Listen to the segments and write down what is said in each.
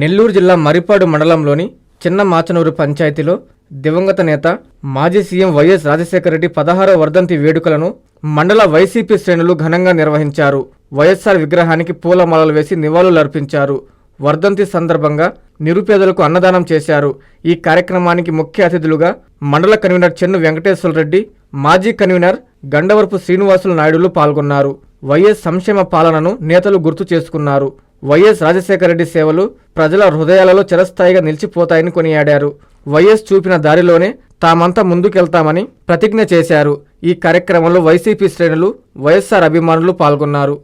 నెల్లూరు జిల్లా మరిపాడు మండలంలోని చిన్న మాచనూరు పంచాయతీలో దివంగత నేత మాజీ సీఎం వైఎస్ రాజశేఖర రెడ్డి పదహారవ వర్ధంతి వేడుకలను మండల వైసీపీ శ్రేణులు ఘనంగా నిర్వహించారు. వైఎస్ఆర్ విగ్రహానికి పూలమాలలు వేసి నివాళులర్పించారు వర్ధంతి సందర్భంగా నిరుపేదలకు అన్నదానం చేశారు. ఈ కార్యక్రమానికి ముఖ్య అతిథులుగా మండల కన్వీనర్ చెన్ను వెంకటేశ్వర రెడ్డి మాజీ కన్వీనర్ గండవరపు శ్రీనివాసులు నాయుడులు పాల్గొన్నారు. వైఎస్ సంక్షేమ పాలనను నేతలు గుర్తు చేసుకున్నారు. వైఎస్ రాజశేఖరరెడ్డి సేవలు ప్రజల హృదయాలలో చిరస్థాయిగా నిలిచిపోతాయని కొనియాడారు. వైఎస్ చూపిన దారిలోనే తామంతా ముందుకెళ్తామని ప్రతిజ్ఞ చేశారు. ఈ కార్యక్రమంలో వైసీపీ శ్రేణులు వైఎస్ఆర్ అభిమానులు పాల్గొన్నారు.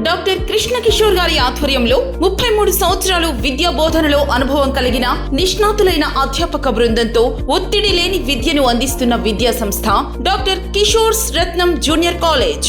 డాక్టర్ కృష్ణ కిషోర్ గారి ఆధ్వర్యంలో ముప్పై మూడు సంవత్సరాలు విద్యా బోధనలో అనుభవం కలిగిన నిష్ణాతులైన అధ్యాపక బృందంతో ఒత్తిడి లేని విద్యను అందిస్తున్న విద్యా సంస్థ doctor Kishore's Ratnam junior college.